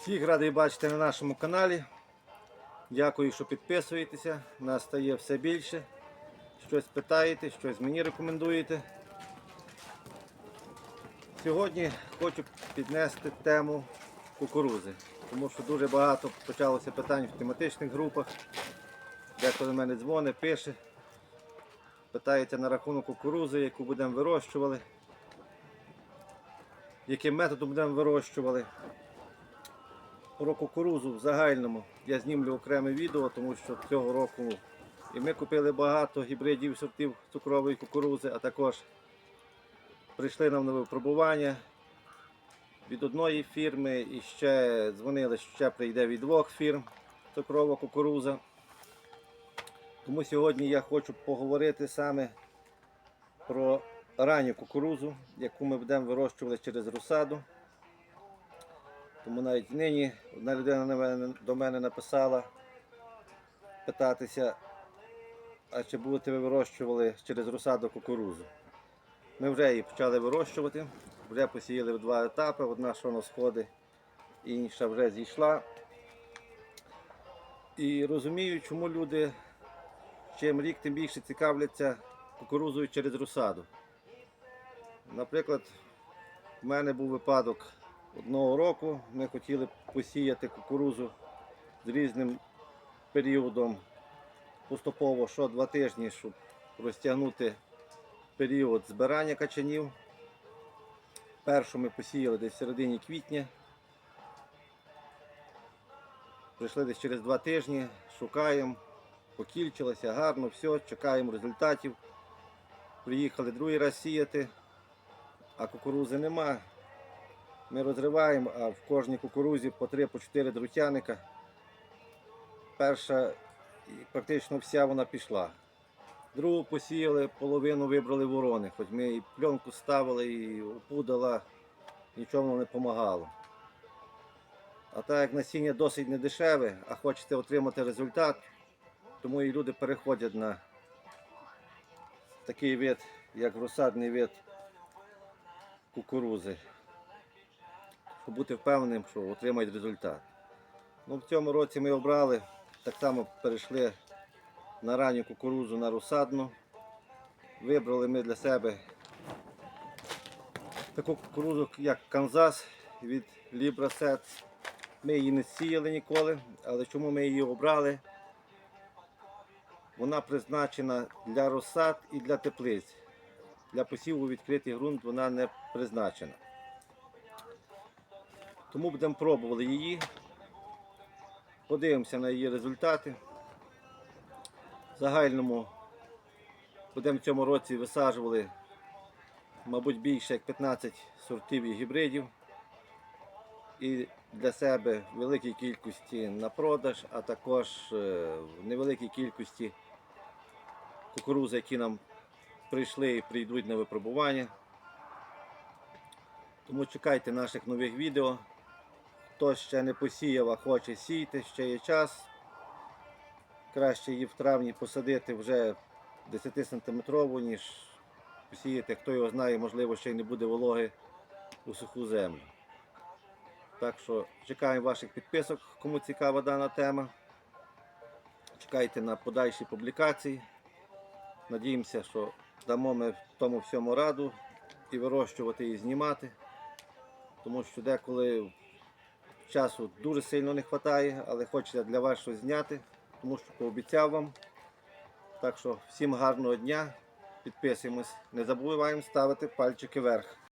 Всіх радий бачити на нашому каналі. Дякую, що підписуєтеся. Нас стає все більше. Щось питаєте, щось мені рекомендуєте. Сьогодні хочу піднести тему кукурузи, тому що дуже багато почалося питань в тематичних групах. Дехто до мене дзвонить, пише, питається на рахунок кукурузи, яку будемо вирощували, яким методом будемо вирощували. Про кукурузу в загальному я знімлю окреме відео, тому що цього року і ми купили багато гібридів сортів цукрової кукурузи, а також прийшли нам на випробування від одної фірми і ще дзвонили, що ще прийде від двох фірм цукрова кукуруза. Тому сьогодні я хочу поговорити саме про ранню кукурузу, яку ми будемо вирощувати через розсаду. Тому навіть нині одна людина на мене- до мене написала питатися, а чи будете ви вирощували через розсаду кукурузу. Ми вже її почали вирощувати, вже посіяли в два етапи, одна що на сходи, інша вже зійшла. І розумію, чому люди чим рік тим більше цікавляться кукурузою через розсаду. Наприклад, в мене був випадок одного року. Ми хотіли посіяти кукурузу з різним періодом поступово що два тижні, щоб розтягнути період збирання качанів. Першу ми посіяли десь в середині квітня. Прийшли десь через два тижні, шукаємо, покільчилося гарно, все, чекаємо результатів. Приїхали другий раз сіяти, а кукурузи нема. Ми розриваємо, а в кожній кукурузі по 3-4 друтяника. Перша і практично вся вона пішла. Другу посіяли, половину вибрали ворони, хоч ми і пленку ставили, і опудала, воно не допомагало. А так як насіння досить недешеве, а хочете отримати результат, тому і люди переходять на такий вид, як розсадний вид кукурузи щоб бути впевненим, що отримають результат. Ну, в цьому році ми обрали, так само перейшли на ранню кукурузу на розсадну. Вибрали ми для себе таку кукурузу, як Канзас від Librasets. Ми її не сіяли ніколи, але чому ми її обрали? Вона призначена для розсад і для теплиць. Для посіву відкритий ґрунт вона не призначена. Тому будемо пробувати її. Подивимося на її результати. В загальному будемо в цьому році висаджували, мабуть, більше як 15 сортів і гібридів. І для себе в великій кількості на продаж, а також е, в невеликій кількості кукурузи, які нам прийшли і прийдуть на випробування. Тому чекайте наших нових відео. Хто ще не посіяв, а хоче сіяти, ще є час. Краще її в травні посадити вже 10 сантиметрову, ніж посіяти. Хто його знає, можливо, ще й не буде вологи у суху землю. Так що чекаємо ваших підписок, кому цікава дана тема. Чекайте на подальші публікації. Надіємося, що дамо ми в тому всьому раду і вирощувати, і знімати. Тому що деколи часу дуже сильно не вистачає, але хочеться для вас щось зняти, тому що пообіцяв вам. Так що всім гарного дня, підписуємось, не забуваємо ставити пальчики вверх.